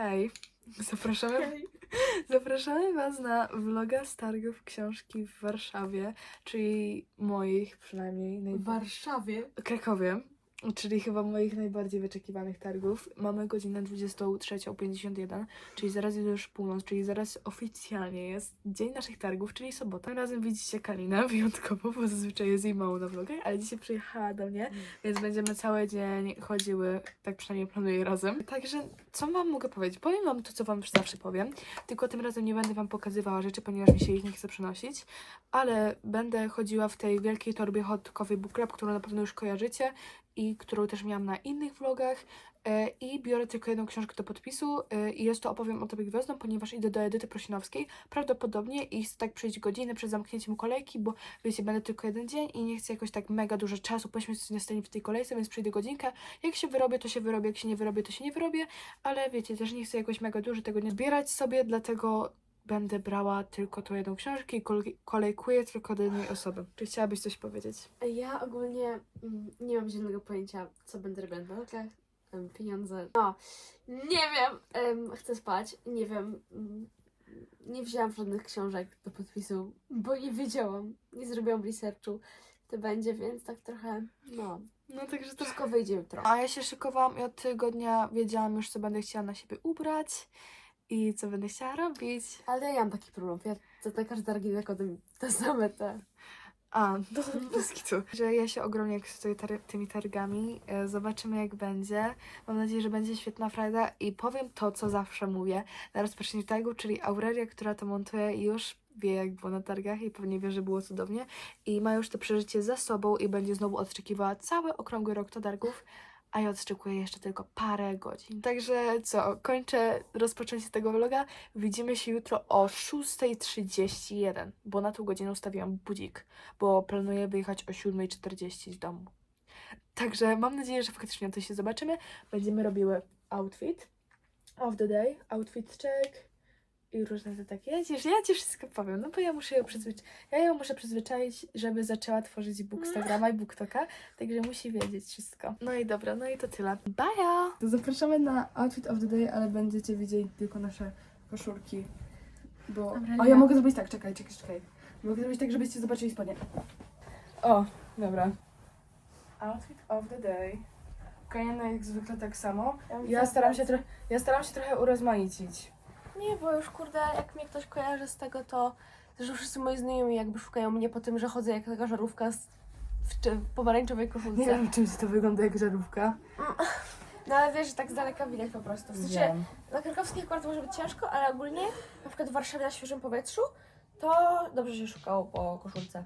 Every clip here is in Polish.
Hej, zapraszamy, zapraszamy Was na vloga z targów książki w Warszawie, czyli moich przynajmniej W. Warszawie. Krakowie, czyli chyba moich najbardziej wyczekiwanych targów. Mamy godzinę 23.51, czyli zaraz jest już północ, czyli zaraz oficjalnie jest dzień naszych targów, czyli sobota. Tym razem widzicie Kalinę wyjątkowo, bo zazwyczaj jest jej mało na vlogach, ale dzisiaj przyjechała do mnie, więc będziemy cały dzień chodziły, tak przynajmniej planuję razem. Także co wam mogę powiedzieć? Powiem wam to, co wam już zawsze powiem, tylko tym razem nie będę wam pokazywała rzeczy, ponieważ mi się ich nie chce przynosić, ale będę chodziła w tej wielkiej torbie Hot Coffee Book Club, którą na pewno już kojarzycie i którą też miałam na innych vlogach. E, I biorę tylko jedną książkę do podpisu e, i jest to opowiem o tobie gwiazdą, ponieważ idę do Edyty Prosinowskiej. Prawdopodobnie i chcę tak przejść godziny przed zamknięciem kolejki, bo wiecie, będę tylko jeden dzień i nie chcę jakoś tak mega dużo czasu poświęcić na stanie w tej kolejce, więc przejdę godzinkę. Jak się wyrobię, to się wyrobię, jak się nie wyrobię, to się nie wyrobię, ale wiecie, też nie chcę jakoś mega dużo tego nie zbierać sobie, dlatego będę brała tylko tą jedną książkę i kol- kolejkuję tylko do jednej osoby. Czy chciałabyś coś powiedzieć? Ja ogólnie mm, nie mam zielonego pojęcia, co będę robić na em, Pieniądze. No, nie wiem. em, Chcę spać. Nie wiem. mm, Nie wzięłam żadnych książek do podpisu, bo nie wiedziałam. Nie zrobiłam researchu. To będzie, więc tak trochę, no, No także to wszystko wyjdzie jutro. A ja się szykowałam i od tygodnia wiedziałam już, co będę chciała na siebie ubrać i co będę chciała robić. Ale ja mam taki problem. Ja to na każdy targi nakładam te same te. A, no kitu. Że ja się ogromnie ekscytuję tar- tymi targami. E, Zobaczymy jak będzie. Mam nadzieję, że będzie świetna frajda i powiem to, co zawsze mówię na rozpoczęciu targu, czyli Aurelia, która to montuje już wie jak było na targach i pewnie wie, że było cudownie i ma już to przeżycie za sobą i będzie znowu odczekiwała cały okrągły rok do targów, a ja odczekuję jeszcze tylko parę godzin. Także co, kończę rozpoczęcie tego vloga. Widzimy się jutro o 6.31, bo na tą godzinę ustawiłam budzik, bo planuję wyjechać o 7.40 z domu. Także mam nadzieję, że faktycznie to się zobaczymy. Będziemy robiły outfit of the day, outfit check i różne te takie. Ja ci, ja ci wszystko powiem, no bo ja muszę ją przyzwyczaić. Ja ją muszę przyzwyczaić, żeby zaczęła tworzyć Bookstagrama i Booktoka, także musi wiedzieć wszystko. No i dobra, no i to tyle. Bye! To zapraszamy na outfit of the day, ale będziecie widzieli tylko nasze koszulki. Bo... Dobra, O, nie. ja mogę zrobić tak, czekaj, czekaj, czekaj. Mogę zrobić tak, żebyście zobaczyli spodnie. O, dobra. Outfit of the day. Kajana jak zwykle tak samo. Ja staram się, tro- ja staram się trochę urozmaicić. Nie, bo już kurde, jak mnie ktoś kojarzy z tego, to że wszyscy moi znajomi jakby szukają mnie po tym, że chodzę jak taka żarówka z, w, czy- pomarańczowej Nie koszulce. wiem, czym ci to wygląda jak żarówka. No ale wiesz, że tak z daleka widać po prostu. W sensie, Wiem. na krakowskich akurat może być ciężko, ale ogólnie na przykład w Warszawie na świeżym powietrzu, to dobrze się szukało po koszulce.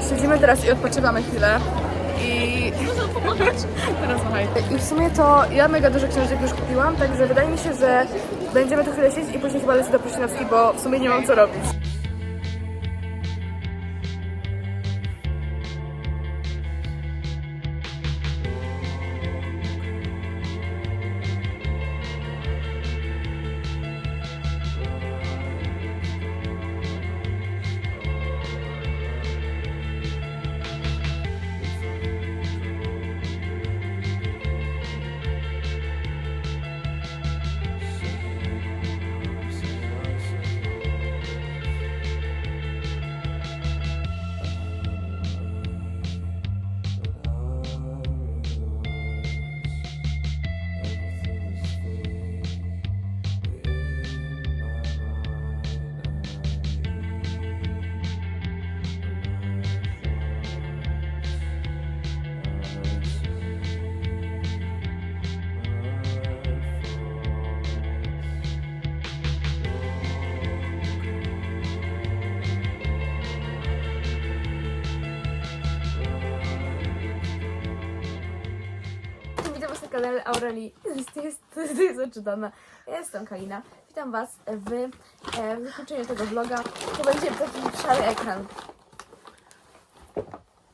Siedzimy teraz i odpoczywamy chwilę. I... Teraz. I w sumie to ja mega dużo książek już kupiłam, także wydaje mi się, że będziemy tu chwilę siedzieć i później chyba lecę do Pruszynowskiej, bo w sumie nie mam co robić. Kanale Aureli. To jest odczytana. Ja jestem Kalina. witam Was w e, zakończeniu tego vloga. To będzie taki szary ekran.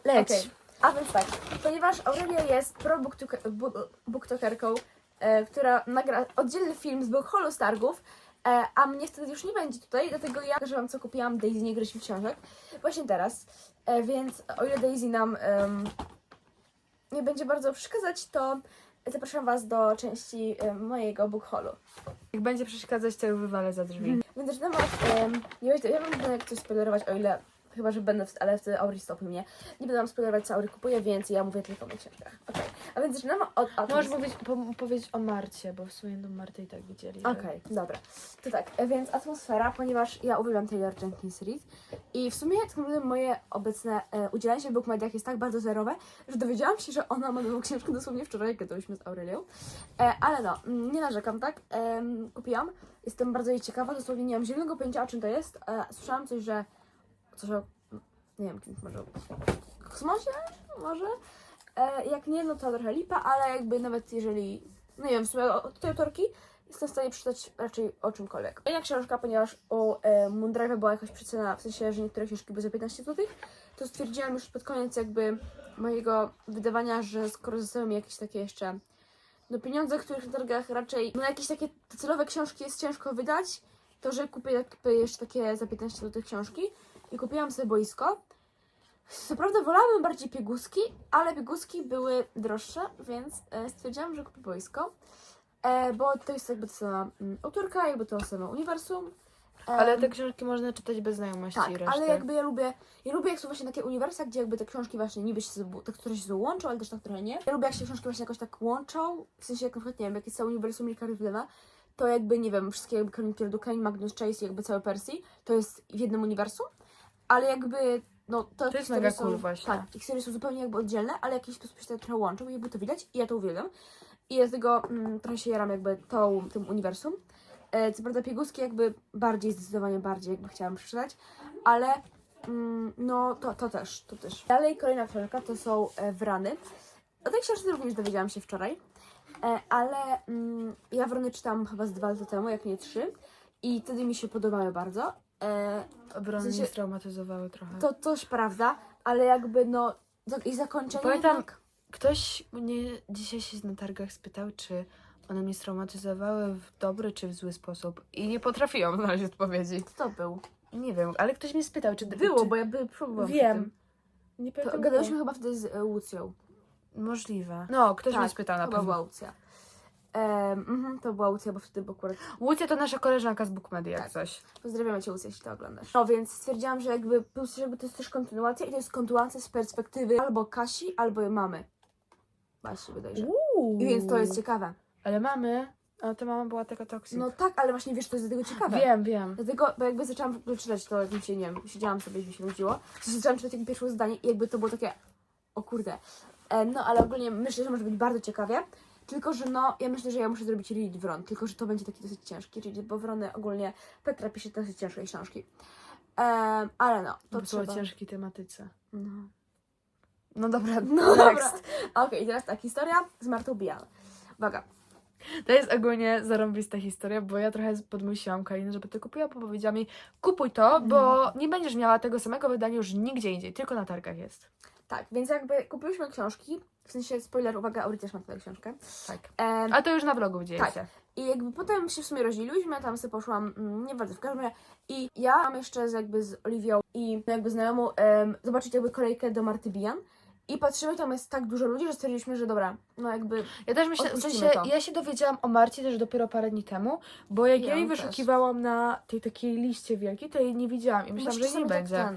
Leć. Okej. A więc tak, ponieważ Aurelia jest pro booktokerką, e, która nagra oddzielny film z Bookholu z targów, e, a mnie wtedy już nie będzie tutaj, dlatego ja pokażę Wam, co kupiłam. Daisy nie gryźmy książek. Właśnie teraz. E, więc o ile Daisy nam em, nie będzie bardzo przeszkadzać, to zapraszam Was do części mojego Bookholu. Jak będzie przeszkadzać, to ją wywalę za drzwi. Więc zaczynamy od... Um, ja wam będę coś spoilerować, o ile... Chyba, że będę, w- ale wtedy Auri stopy mnie. Nie będę wam spoilerować, co Auri kupuje, więc ja mówię tylko o moich książkach. Okej. A więc zaczynamy od... od Możesz mówić, po, powiedzieć o Marcie, bo w sumie tą Martę i tak widzieli. Okej, dobra. To tak, e, więc atmosfera, ponieważ ja uwielbiam Taylor Jenkins Reid i w sumie tak naprawdę moje obecne e, udzielanie się w bookmediach jest tak bardzo zerowe, że dowiedziałam się, że ona ma nową książkę dosłownie wczoraj, jak gadałyśmy z Aurelią. E, ale no, mm, nie narzekam, tak? Em, kupiłam. Jestem bardzo jej ciekawa, dosłownie nie mam zielonego pojęcia, o czym to jest. E, słyszałam coś, że... Coś o... Nie wiem, czymś może... Kosmosie? Może? E, jak nie, no to trochę lipa, ale jakby nawet jeżeli... No nie wiem, w sumie od tej autorki jestem w stanie przeczytać raczej o czymkolwiek. Inna książka, ponieważ u e, Moondrive była jakaś przecena, w sensie, że niektóre książki były za 15 zł, to stwierdziłam już pod koniec jakby mojego wydawania, że skoro zostały mi jakieś takie jeszcze no pieniądze, których na targach raczej no jakieś takie docelowe książki jest ciężko wydać, to że kupię jakby jeszcze takie za 15 zł książki i kupiłam sobie boisko. Co prawda wolałabym bardziej pieguski, ale pieguski były droższe, więc e, stwierdziłam, że kupię boisko. E, bo to jest jakby to sama mm, autorka, jakby to samo uniwersum. E, Ale te książki można czytać bez znajomości tak, i reszty. ale jakby ja lubię, ja lubię jak są właśnie takie uniwersa, gdzie jakby te książki właśnie niby się, te, które się ze sobą łączą, ale też tak trochę nie. Ja lubię jak się książki właśnie jakoś tak łączą, w sensie jak na przykład, nie wiem, jak jest całe uniwersum Ricka Rivlena, to jakby, nie wiem, wszystkie jakby Pierdukain, Magnus Chase i jakby całe Percy, to jest w jednym uniwersum, ale jakby, no to, To jest mega są, cool właśnie. Tak, ich historie są zupełnie jakby oddzielne, ale jakiś sposób się trochę łączą i jakby to widać i ja to uwielbiam. I dlatego mm, trochę się jaram jakby tą, tym uniwersum. E, co prawda pieguski jakby bardziej, zdecydowanie bardziej jakby chciałam przeczytać, ale mm, no to, to też, to też. Dalej kolejna książka to są e, Wrany. O tej książce również dowiedziałam się wczoraj, e, ale mm, ja Wrony czytałam chyba z dwa lata temu, jak nie trzy i wtedy mi się podobały bardzo. E, Obrony w sensie- mnie straumatyzowały trochę. to też prawda, ale jakby no za- i zakończenie Pamiętam- jednak- Ktoś mnie dzisiaj się na targach spytał, czy one mnie straumatyzowały w dobry czy w zły sposób. I nie potrafiłam znaleźć odpowiedzi. Kto to był? Nie wiem, ale ktoś mnie spytał, czy... Było, czy... bo ja by próbowałam Wiem. tym. Nie To pamiętam. gadałyśmy chyba wtedy z e, Łucją. Możliwe. No, ktoś mnie spytał na chyba pewno. była Łucja. Em, mhm, to była Łucja, bo wtedy był akurat... Łucja to nasza koleżanka z Bookmedy, jak Tak. coś. Pozdrawiamy Cię Łucja, jeśli to oglądasz. No więc stwierdziłam, że jakby, plus jakby to jest też kontynuacja i to jest kontynuacja z perspektywy albo Kasi, albo jej mamy. Basi bodajże. Uuu. I więc to jest ciekawe. Ale mamy... A to mama była taka toksyczna. No tak, ale właśnie wiesz, to jest dlatego ciekawe. wiem, wiem. Dlatego, bo jakby zaczęłam w ogóle czytać to, jak mi się, nie wiem, siedziałam sobie, mi się nudziło. Zaczęłam czytać jakby pierwsze zdanie i jakby to było takie, o kurde. E, no, ale ogólnie myślę, że może być bardzo ciekawie. Tylko, że no, ja myślę, że ja muszę zrobić read wron, tylko, że to będzie taki dosyć ciężki read, bo wrony ogólnie Petra pisze dosyć ciężkie książki. Em, ale no, to trzeba... ciężkiej tematyce. No, No dobra, no next. dobra. Okej, teraz tak, historia z Martą Bijan. Uwaga. To jest ogólnie zarąbista historia, bo ja trochę podmusiłam Kalinę, żeby to kupiła, bo powiedziała mi, kupuj to, bo nie będziesz miała tego samego wydania już nigdzie indziej, tylko na targach jest. Tak, więc jakby kupiłyśmy książki, w sensie spoiler, uwaga, Auri też ma tutaj książkę. Tak. Em, A to już na vlogu dzieje Tak. się. I jakby potem się w sumie rozdzieliłyśmy, tam sobie poszłam, mm, nie bardzo w każdym razie. I ja mam jeszcze z, jakby z Oliwią i jakby znajomą em, zobaczyć jakby kolejkę do Marty Bijan. I patrzymy, tam jest tak dużo ludzi, że stwierdziliśmy, że dobra, no jakby Ja też myślę, w sensie, to. ja się dowiedziałam o Marcie też dopiero parę dni temu, bo jak Ja ja jej też. wyszukiwałam na tej takiej liście wielkiej, to jej nie widziałam i myślałam, że nie tak będzie.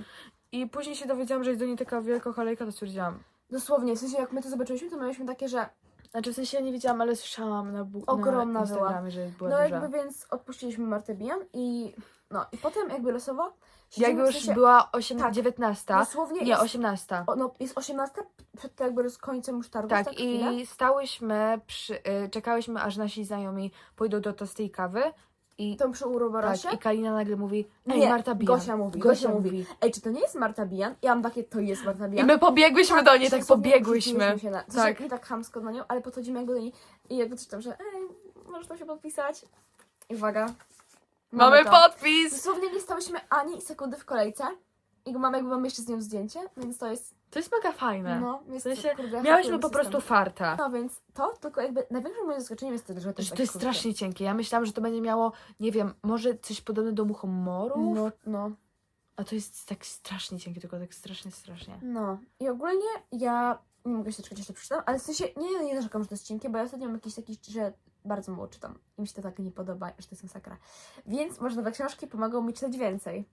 I później się dowiedziałam, że jest do niej taka wielka kolejka, to stwierdziłam. Dosłownie, w sensie jak my to zobaczyliśmy, to mieliśmy takie, że Znaczy w sensie ja nie widziałam, ale słyszałam na, bu- Ogromna na była. Instagramie, że była no duża. jakby więc odpuściliśmy Martę Bijan i no i potem jakby losowo Jak siedzimy, w już sensie, była 8, tak, 19, dosłownie nie jest, 18. o, no, jest 18 przed jakby z końcem już targu, Tak, tak chwilę. i stałyśmy, przy, y, czekałyśmy aż nasi znajomi pójdą do tostej kawy i, To przy Uroborosie. tak, i Kalina nagle mówi, ej Nie, Marta Bijan. Gosia mówi, Gosia mówi. Ej, czy to nie jest Marta Bijan? Ja mam takie, to jest Marta I Bijan. my pobiegłyśmy do niej, tak dosłownie pobiegłyśmy. rzuciliśmy Się na, Tak. tak. Nie tak chamsko na nią, ale podchodzimy jakby do niej i jakby coś tam, że ej, możesz to się podpisać. I uwaga, Mamy to. podpis! Dosłownie nie stałyśmy ani sekundy w kolejce. I mamy jakby mam jeszcze z nią zdjęcie, więc to jest. To jest mega fajne. No, jest w sensie, kurde, miałyśmy po prostu system. farta. No więc to, tylko jakby największym moim zaskoczeniem jest to, że to jest, to jest krótkie. strasznie cienkie. Ja myślałam, że to będzie miało, nie wiem, może coś podobne do muchomorów, No, no. a to jest tak strasznie cienkie, tylko tak strasznie, strasznie. No. I ogólnie ja nie mogę się doczekać, aż to przeczytam, ale w sensie nie, nie narzekam, że to jest cienkie, bo ja ostatnio mam jakiś taki, że bardzo mało czytam. I mi się to tak nie podoba, że to jest masakra. Więc może nowe książki pomogą mi czytać więcej.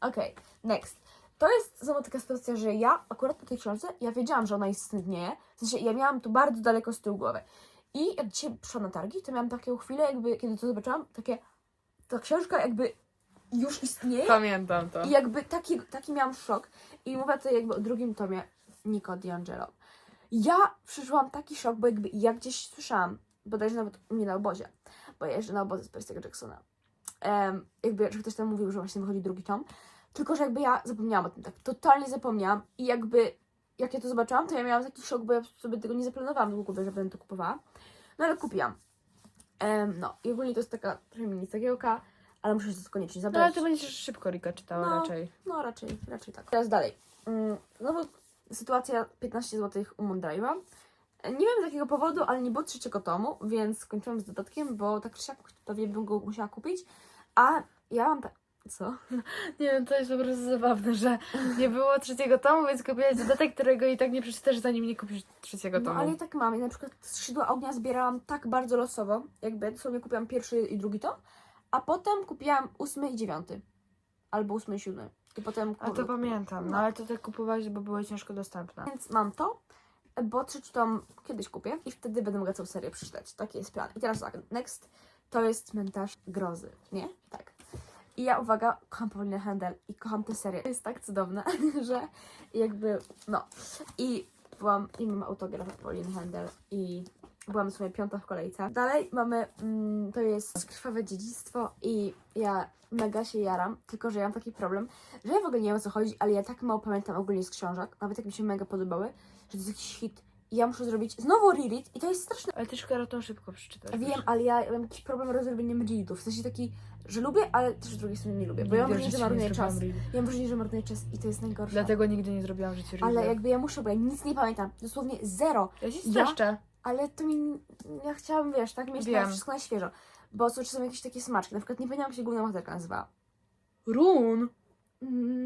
Okej, next. To jest znowu taka sytuacja, że ja akurat po tej książce, ja wiedziałam, że ona istnieje. W sensie ja miałam tu bardzo daleko z tyłu głowy. I jak dzisiaj przyszłam na targi, to miałam taką chwilę, jakby kiedy to zobaczyłam, takie ta książka jakby już istnieje. Pamiętam to. I jakby taki, taki miałam szok. I mówię tutaj jakby o drugim tomie Nico D'Angelo. Ja przeżyłam taki szok, bo jakby ja gdzieś słyszałam, bodajże nawet u mnie na obozie, bo ja jeżdżę na obozy z Percy'ego Jacksona. Um, jakby, że ktoś tam mówił, że właśnie wychodzi drugi tom. Tylko, że jakby ja zapomniałam o tym, tak totalnie zapomniałam i jakby jak ja to zobaczyłam, to ja miałam taki szok, bo ja sobie tego nie zaplanowałam w ogóle, że będę to kupowała. No ale kupiłam. Em, no i ogólnie to jest taka trochę mini cegiełka, ale muszę się to koniecznie No zabrać. ale to będziesz szybko Rika czytała No. raczej. No raczej, raczej tak. Teraz dalej. Mm, Znowu sytuacja 15 zł u Mondrive'a. Nie wiem z jakiego powodu, ale nie było trzeciego tomu, więc skończyłam z dodatkiem, bo tak czy siak pewnie bym go musiała kupić. A ja mam tak... Co? Nie wiem, to jest po prostu zabawne, że nie było trzeciego tomu, więc kupiłaś dodatek, którego i tak nie przeczytasz, zanim nie kupisz trzeciego No tomu. ale ja tak mam. Ja na przykład skrzydła ognia zbierałam tak bardzo losowo, jakby sobie kupiłam pierwszy i drugi tom, a potem kupiłam ósmy i dziewiąty. Albo ósmy i siódmy. I potem... A to pamiętam, no No. ale to tak kupowałaś, bo były ciężko dostępne. Więc mam to, bo trzeci tom kiedyś kupię i wtedy będę mogła całą serię przeczytać. Taki jest plan. I teraz tak, next to jest cmentarz grozy, nie? Tak. I ja, uwaga, kocham Paulinę Handel i kocham tę serię. Jest tak cudowne, że jakby, no. I byłam, i mam autograf od Handel i byłam w sumie piąta w kolejce. Dalej mamy, mm, to jest krwawe dziedzictwo i ja mega się jaram, tylko że ja mam taki problem, że ja w ogóle nie wiem o co chodzi, ale ja tak mało pamiętam ogólnie z książek, nawet jak mi się mega podobały, że to jest jakiś hit i ja muszę zrobić znowu reread i to jest straszne. Ale ty szkaratą szybko przeczytasz. Wiem, ale ja mam jakiś problem z robieniem readów, w sensie taki, że lubię, ale też z drugiej strony nie lubię, bo ja mam wrażenie, że marnuję czas. Ja mam wrażenie, że marnuję czas i to jest najgorsze. Dlatego nigdy nie zrobiłam w życiu Ale jakby ja muszę, bo ja nic nie pamiętam, dosłownie zero. Ja się Ja- streszczę. Ale to mi, ja chciałam, wiesz, tak mieć Wiem. wszystko na świeżo. Bo są czasem jakieś takie smaczki, na przykład nie pamiętam jak się główna bohaterka nazywała. Run?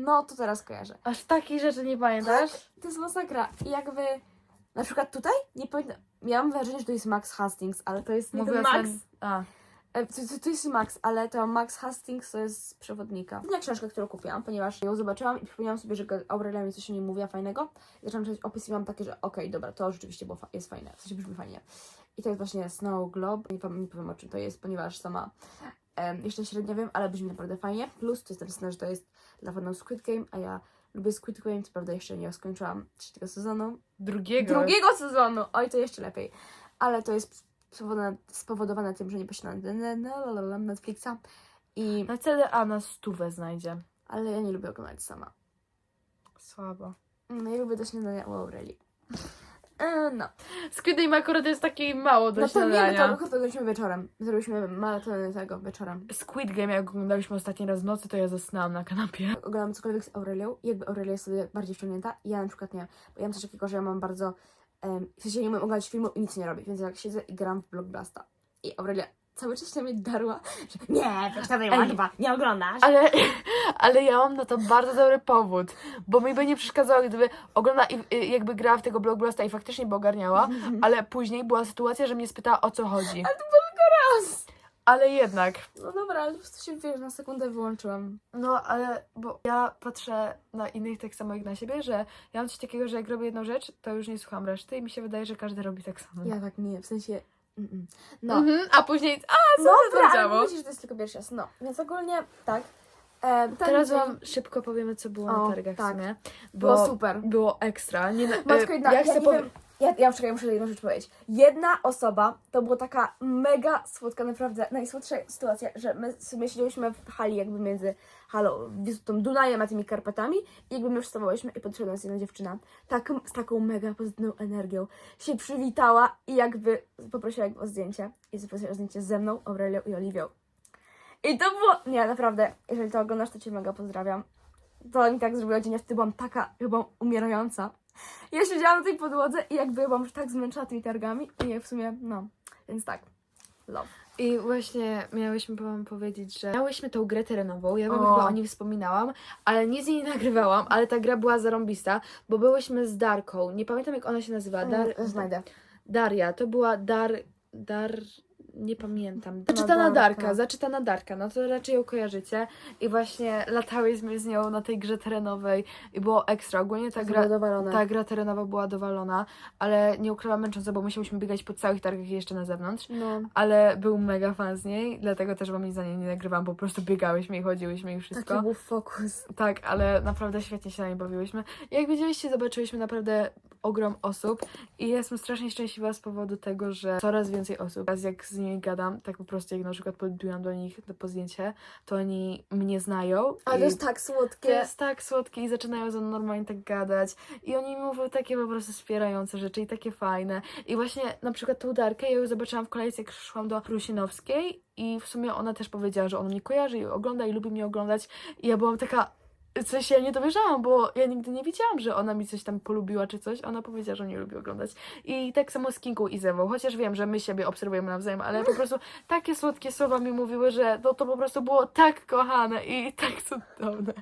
No, to teraz kojarzę. Aż takich rzeczy nie pamiętasz? To jest masakra. I jakby, na przykład tutaj, nie pamiętam, miałam wrażenie, że to jest Max Hastings, ale to jest nie ten Max. na- A, To, to, to jest Max, ale to Max Hastings to jest z przewodnika. Inna książka, którą kupiłam, ponieważ ją zobaczyłam i przypomniałam sobie, że Aurelia mi coś o niej mówiła fajnego. I zaczęłam czytać opis i mam takie, że okej, dobra, to rzeczywiście było fa- jest fajne, w sensie brzmi fajnie. I to jest właśnie Snow Globe, nie, powiem- nie powiem o czym to jest, ponieważ sama em, jeszcze średnio wiem, ale brzmi naprawdę fajnie. Plus to jest napisane, że to jest dla fanów Squid Game, a ja lubię Squid Game, co prawda jeszcze nie skończyłam trzeciego sezonu, drugiego. drugiego sezonu. Oj, to jeszcze lepiej. Ale to jest spowodowane, spowodowane tym, że nie ne- ne- Netflixa. I, Na CDA na stówę znajdzie. ale ja nie lubię oglądać sama. Słabo. No, ja lubię do śniadania u Aureli. E, No, Squid Game akurat jest taki mało do no to nie, no śniadania. to akurat to zrobiliśmy wieczorem. Zrobiliśmy maraton tego wieczorem. Squid Game, jak oglądaliśmy ostatni raz w nocy, to ja zasnęłam na kanapie. Oglądam cokolwiek z Aurelią i jakby Aurelia jest sobie bardziej wciągnięta, ja na przykład nie. Bo ja mam coś takiego, że ja mam bardzo... Um, w sensie nie umiem oglądać filmu i nic nie robię, więc jak siedzę i gram w Blockblasta i Aurelia cały czas się mnie darła, że nie, przestań Ej. chyba, nie oglądasz. Ale, ale ja mam na to bardzo dobry powód, bo mi by nie przeszkadzało, gdyby ogląda i jakby grała w tego blockbusta i faktycznie by ogarniała, ale później była sytuacja, że mnie spytała o co chodzi. Ale to było tylko raz. Ale jednak. No dobra, ale po prostu się wiesz, na sekundę wyłączyłam. No, ale bo ja patrzę na innych tak samo jak na siebie, że ja mam coś takiego, że jak robię jedną rzecz, to już nie słucham reszty i mi się wydaje, że każdy robi tak samo. Ja tak nie, w sensie. Mm-mm. No, Mhm, a później, a co no się dobra, działo? mówicie, że to jest tylko pierwszy raz. No, więc ogólnie tak. E, Teraz dzień wam szybko powiemy, co było O, na targach tak. w sumie. było Bo super. było ekstra. Nie, na- Matko e, jedna, ja ja, chcę nie powie- wiem, ja, ja czekaj, muszę jedną rzecz powiedzieć. Jedna osoba, to była taka mega słodka, naprawdę najsłodsza sytuacja, że my sobie siedzieliśmy w hali jakby między halą, tą Dunajem a tymi Karpatami i jakby my wstawałyśmy i podszedł nas jedna dziewczyna, tak, z taką mega pozytywną energią, się przywitała i jakby poprosiła o zdjęcie i zaprosiła o zdjęcie ze mną, Aurelią i Oliwią. I to było... Nie, naprawdę, jeżeli to oglądasz, to cię mega pozdrawiam. To mi tak zrobiło dzień, wtedy byłam taka, chyba umierająca. Ja siedziałam na tej podłodze i jakby byłam już tak zmęczona tymi targami i w sumie, no, więc tak, love. I właśnie miałyśmy wam powiedzieć, że miałyśmy tą grę terenową, ja wam O. chyba o niej wspominałam, ale nie z niej nagrywałam, ale ta gra była zarąbista, bo byłyśmy z Darką, nie pamiętam jak ona się nazywa, Dar... Znajdę. Daria, to była Dar... Dar... Nie pamiętam. Zaczytana Darka, zaczytana Darka, no to raczej ją kojarzycie. I właśnie latałyśmy z nią na tej grze terenowej i było ekstra. Ogólnie ta gra, ta gra terenowa była dowalona, ale nie ukrywam męcząca, bo musiałyśmy biegać po całych targach i jeszcze na zewnątrz. No, Ale był mega fan z niej, dlatego też wam nic za niej nie nagrywam, po prostu biegałyśmy i chodziłyśmy i wszystko. taki był fokus. Tak, ale naprawdę świetnie się na niej bawiłyśmy. I jak widzieliście, zobaczyliśmy naprawdę ogrom osób i jestem strasznie szczęśliwa z powodu tego, że coraz więcej osób, teraz jak z nimi gadam, tak po prostu jak na przykład podbiłam do nich po zdjęcie, to oni mnie znają. I to jest tak to słodkie. jest tak słodkie i zaczynają ze mną normalnie tak gadać. I oni mi mówią takie po prostu wspierające rzeczy i takie fajne. I właśnie na przykład tą Darkę, ja ją zobaczyłam w kolejce, jak szłam do Rusinowskiej i w sumie ona też powiedziała, że ona mnie kojarzy i ogląda i lubi mnie oglądać. I ja byłam taka, sensie ja nie dowierzałam, bo ja nigdy nie wiedziałam, że ona mi coś tam polubiła czy coś. Ona powiedziała, że mnie lubi oglądać. I tak samo z Kingą i Zewą, chociaż wiem, że my siebie obserwujemy nawzajem, ale po prostu takie słodkie słowa mi mówiły, że to, to po prostu było tak kochane i tak cudowne.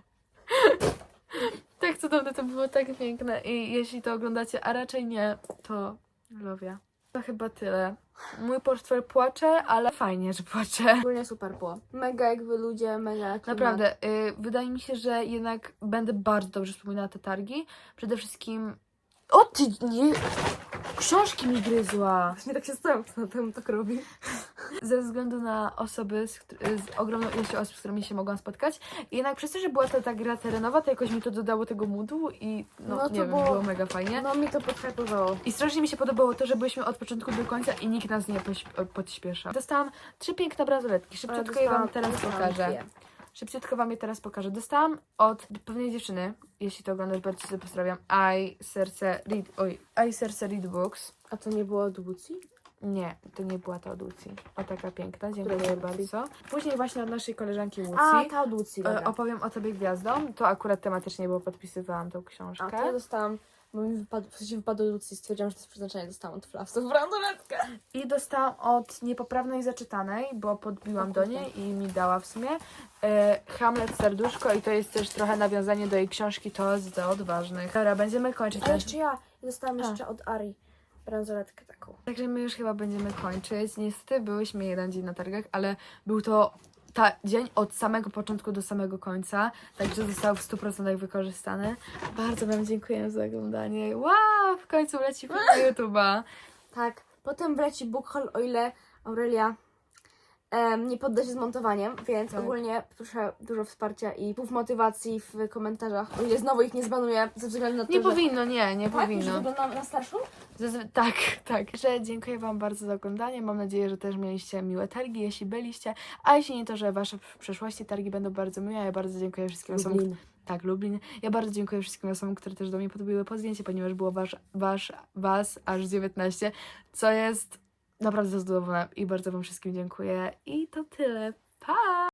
tak cudowne, to było tak piękne i jeśli to oglądacie, a raczej nie, to lubię. To chyba tyle. Mój portfel płacze, ale fajnie, że płacze. Ogólnie super było. Mega jakby ludzie, mega klimat. Naprawdę, y, wydaje mi się, że jednak będę bardzo dobrze wspominała te targi. Przede wszystkim... O ty nie! Książki mi gryzła! Właśnie tak się stałem, na tym tak robi. Ze względu na osoby, z, z ogromną ilością osób, z którymi się mogłam spotkać. I jednak przez to, że była to ta gra terenowa, to jakoś mi to dodało tego moodu i no, No to nie wiem, było- było mega fajnie. No mi to podhypowało. I strasznie mi się podobało to, że byliśmy od początku do końca i nikt nas nie podśpiesza. Dostałam trzy piękne bransoletki. Szybciutko je wam teraz pokażę. Szybciutko wam je teraz pokażę. Dostałam od pewnej dziewczyny, jeśli to oglądasz, bardzo cię pozdrawiam. I serce read, oj, I serce read books. A to nie było od Łucji? Nie, to nie była ta od Lucji. O taka piękna, dziękuję bardzo. Później właśnie od naszej koleżanki A, Łucji. ta od e, dobra. opowiem o tobie gwiazdą. To akurat tematycznie, bo podpisywałam tą A książkę. to ja dostałam, bo mi wypadł, w sensie wypadł Lucji, stwierdziłam, że to jest przeznaczenie, dostałam od Flawsów bransoletkę. I dostałam od niepoprawnej zaczytanej, bo podbiłam do niej i mi dała w sumie e, Hamlet Serduszko i to jest też trochę nawiązanie do jej książki To jest dla odważnych. Dobra, będziemy kończyć A jeszcze ja, ja dostałam A. jeszcze od Ari bransoletkę taką. Także my już chyba będziemy kończyć. Niestety byłyśmy jeden dzień na targach, ale był to ta dzień od samego początku do samego końca, także został w 100% wykorzystany. Bardzo Wam dziękuję za oglądanie. Wow, w końcu leci film na YouTube'a. Tak, potem wleci book haul, o ile Aurelia em, nie podda się z montowaniem, więc Tak. ogólnie proszę dużo wsparcia i słów motywacji w komentarzach, o ile znowu ich nie zbanuję ze względu na to, Nie że... powinno, nie, nie Tak, że powinno. wyglądam na starszą? Zazwy- tak, tak. Że dziękuję Wam bardzo za oglądanie. Mam nadzieję, że też mieliście miłe targi, jeśli byliście. A jeśli nie, to że Wasze w przyszłości targi będą bardzo miłe. Ja bardzo dziękuję wszystkim osobom, Lublin. Tak, Lublin. Ja bardzo dziękuję wszystkim osobom, które też do mnie podbiły po zdjęcie, ponieważ było wasz, wasz, was aż 19, co jest naprawdę zadowolona i bardzo wam wszystkim dziękuję. I to tyle. Pa!